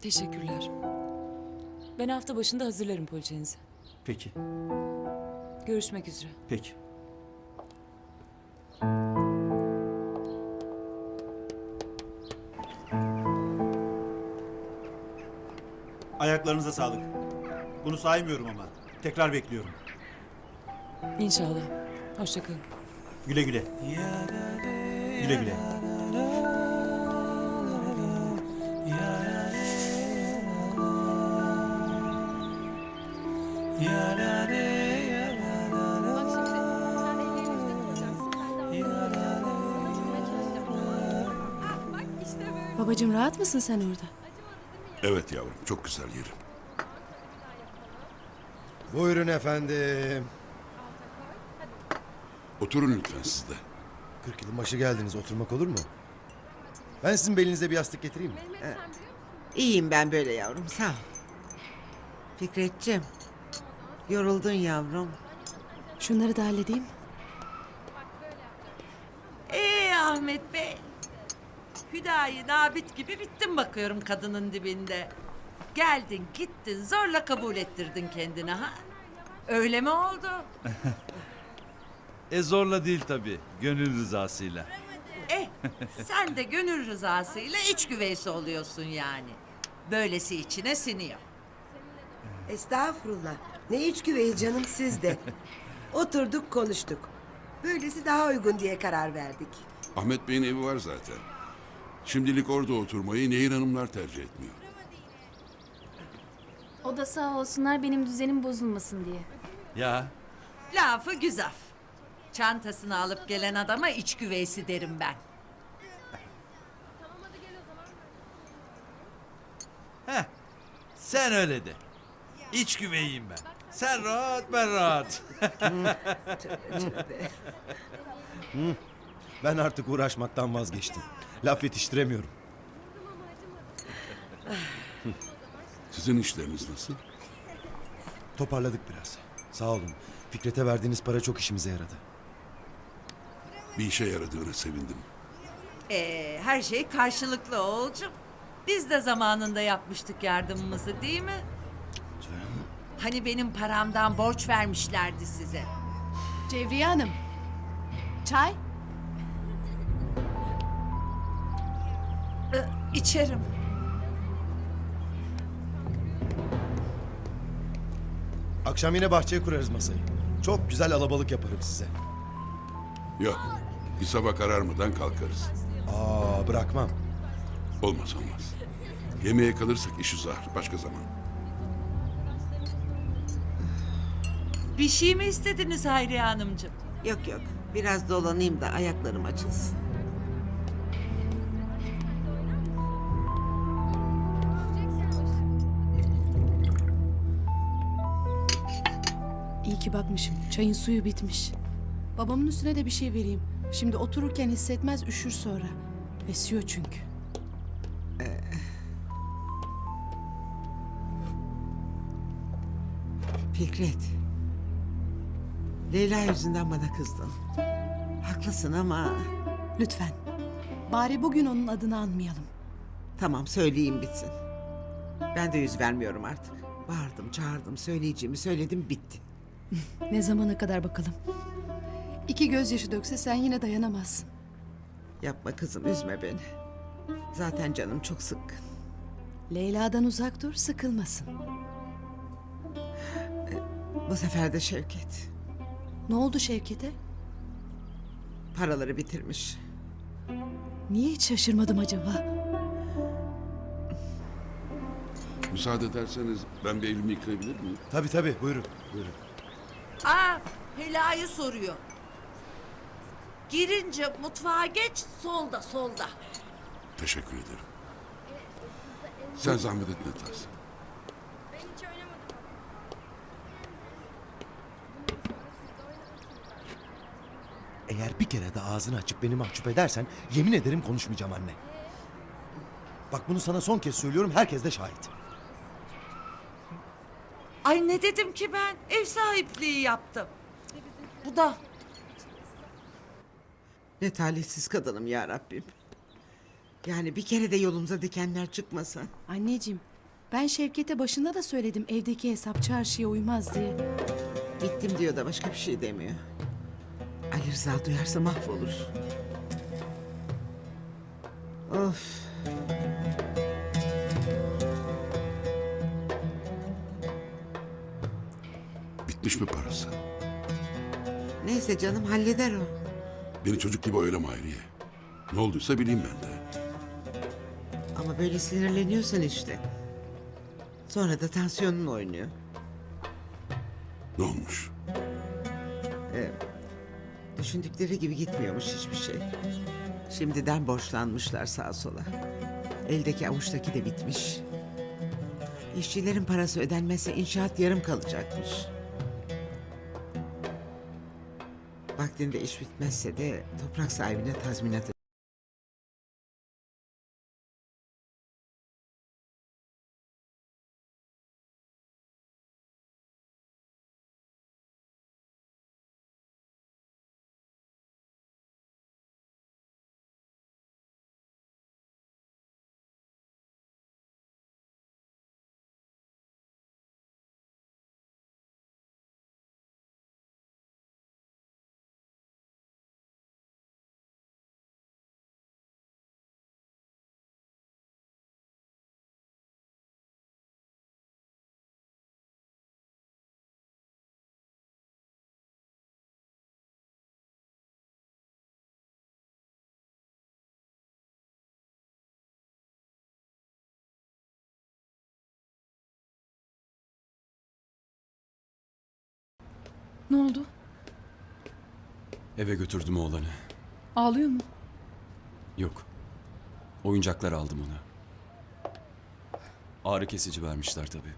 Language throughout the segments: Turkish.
Teşekkürler. Ben hafta başında hazırlarım poliçenizi. Peki, Görüşmek üzere. peki. Ayaklarınıza sağlık. Bunu saymıyorum ama. Tekrar bekliyorum. İnşallah. Hoşça kalın. Güle güle. Güle güle. Babacığım rahat mısın sen orada? Evet yavrum, çok güzel yerim. Buyurun efendim. Oturun lütfen siz de. 40 yılın başı geldiniz. Oturmak olur mu? Ben sizin belinize bir yastık getireyim mi? İyiyim ben böyle yavrum sağ ol. Fikretciğim. Yoruldun yavrum. Şunları da halledeyim. Ee Ahmet Bey. Hüdayi Nabit gibi bittin bakıyorum kadının dibinde. Geldin gittin zorla kabul ettirdin kendini ha. Öyle mi oldu? E zorla değil tabii. Gönül rızasıyla. Eh sen de gönül rızasıyla iç güveysi oluyorsun yani. Böylesi içine siniyor. Estağfurullah. Ne iç güveyi canım sizde. Oturduk konuştuk. Böylesi daha uygun diye karar verdik. Ahmet Bey'in evi var zaten. Şimdilik orada oturmayı Nehir Hanımlar tercih etmiyor. O da sağ olsunlar benim düzenim bozulmasın diye. Ya Lafı güzaf. Çantasını alıp gelen adama iç güveysi derim ben. heh. Sen öyle de. İç güveyim ben. Sen rahat ben rahat. Ben artık uğraşmaktan vazgeçtim. Laf yetiştiremiyorum. Sizin işleriniz nasıl? Toparladık biraz. Sağ olun. Fikret'e verdiğiniz para çok işimize yaradı. Bir işe yaradığına sevindim. Ee, her şey karşılıklı oğulcum. Biz de zamanında yapmıştık yardımımızı değil mi? Hani benim paramdan borç vermişlerdi size. Cevriye Hanım. Çay? İçerim. Akşam yine bahçeye kurarız masayı. Çok güzel alabalık yaparım size. Yok, bir sabah kararmadan kalkarız. Aa bırakmam. Olmaz olmaz. Yemeğe kalırsak iş uzar, başka zaman. Bir şey mi istediniz Hayriye Hanımcığım? Yok yok biraz dolanayım da ayaklarım açılsın. İyi ki bakmışım. Çayın suyu bitmiş. Babamın üstüne de bir şey vereyim. Şimdi otururken hissetmez üşür sonra. Esiyor çünkü. Fikret. Leyla yüzünden bana kızdın. Haklısın ama Lütfen. Bari bugün onun adını anmayalım. tamam söyleyeyim bitsin. Ben de yüz vermiyorum artık. Bağırdım çağırdım söyleyeceğimi söyledim bitti. Ne zamana kadar bakalım. İki gözyaşı dökse sen yine dayanamazsın. Yapma kızım üzme beni. Zaten canım çok sıkkın. Leyla'dan uzak dur sıkılmasın. Bu sefer de Şevket. Ne oldu Şevket'e? Paraları bitirmiş. Niye hiç şaşırmadım acaba? Müsaade ederseniz ben bir elimi yıkayabilir miyim? Tabii tabii buyurun. Buyurun. Aa, Hela'yı soruyor. Girince mutfağa geç, solda solda. Teşekkür ederim. Sen zahmet etme Tahsin. Ben hiç oynamadım. Eğer bir kere de ağzını açıp beni mahcup edersen yemin ederim konuşmayacağım anne. Bak bunu sana son kez söylüyorum herkes de şahit. Ay ne dedim ki ben? Ev sahipliği yaptım. Bu da Ne talihsiz kadınım ya Rabbim. Yani bir kere de yolumuza dikenler çıkmasa. Anneciğim Ben Şevket'e başında da söyledim evdeki hesap çarşıya uymaz diye. Bittim diyor da başka bir şey demiyor. Ali Rıza duyarsa mahvolur. Of. Bitmiş mi parası? Neyse canım halleder o. Beni çocuk gibi oylama Hayriye. Ne olduysa bileyim ben de. Ama böyle sinirleniyorsan işte. Sonra da tansiyonun oynuyor. Ne olmuş? Düşündükleri gibi gitmiyormuş hiçbir şey. Şimdiden borçlanmışlar sağa sola. Eldeki avuçtaki de bitmiş. İşçilerin parası ödenmezse inşaat yarım kalacakmış. Vaktinde iş bitmezse de toprak sahibine tazminat Ne oldu? Eve götürdüm oğlanı. Ağlıyor mu? Yok. Oyuncaklar aldım ona. Ağrı kesici vermişler tabii.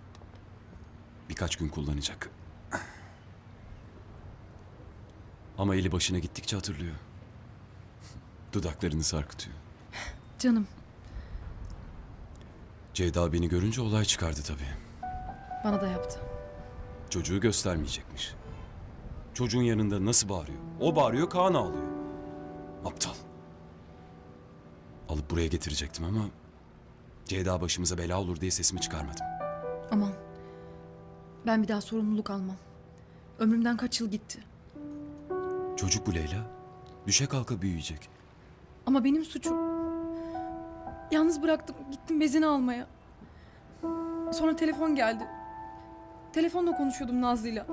Birkaç gün kullanacak. Ama eli başına gittikçe hatırlıyor. Dudaklarını sarkıtıyor. Canım Ceyda beni görünce olay çıkardı tabii. bana da yaptı. Çocuğu göstermeyecekmiş. Çocuğun yanında nasıl bağırıyor? O bağırıyor, Kaan ağlıyor. Aptal. Alıp buraya getirecektim ama... Ceyda başımıza bela olur diye sesimi çıkarmadım. Aman. Ben bir daha sorumluluk almam. Ömrümden kaç yıl gitti. Çocuk bu Leyla. Düşe kalka büyüyecek. Ama benim suçum. Yalnız bıraktım gittim bezini almaya. Sonra telefon geldi. Telefonla konuşuyordum Nazlı'yla.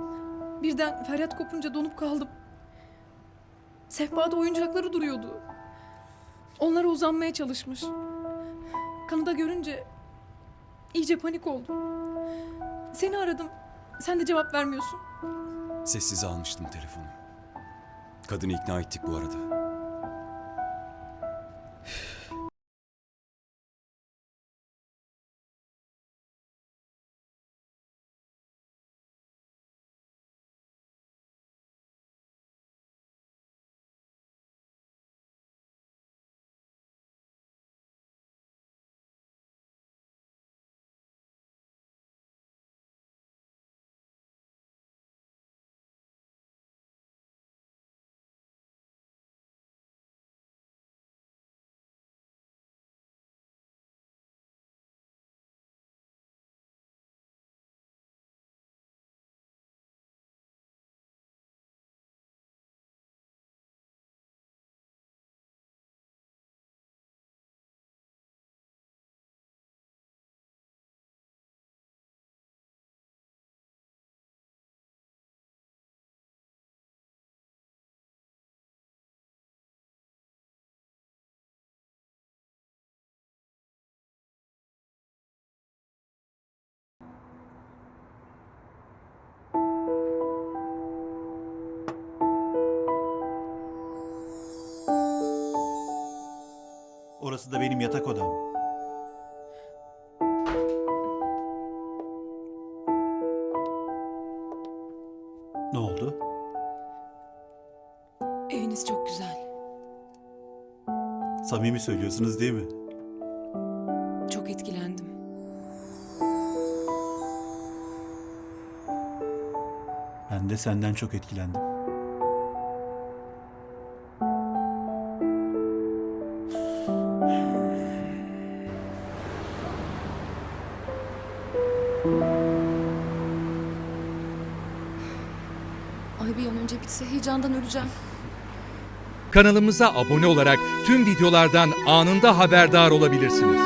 Birden feryat kopunca donup kaldım. Sehpada oyuncakları duruyordu. Onlara uzanmaya çalışmış. Kanı da görünce iyice panik oldum. Seni aradım. Sen de cevap vermiyorsun. Sessize almıştım telefonu. Kadını ikna ettik bu arada. Orası da benim yatak odam. Ne oldu? Eviniz çok güzel. Samimi söylüyorsunuz değil mi? Çok etkilendim. Ben de senden çok etkilendim. Heyecandan öleceğim. Kanalımıza abone olarak tüm videolardan anında haberdar olabilirsiniz.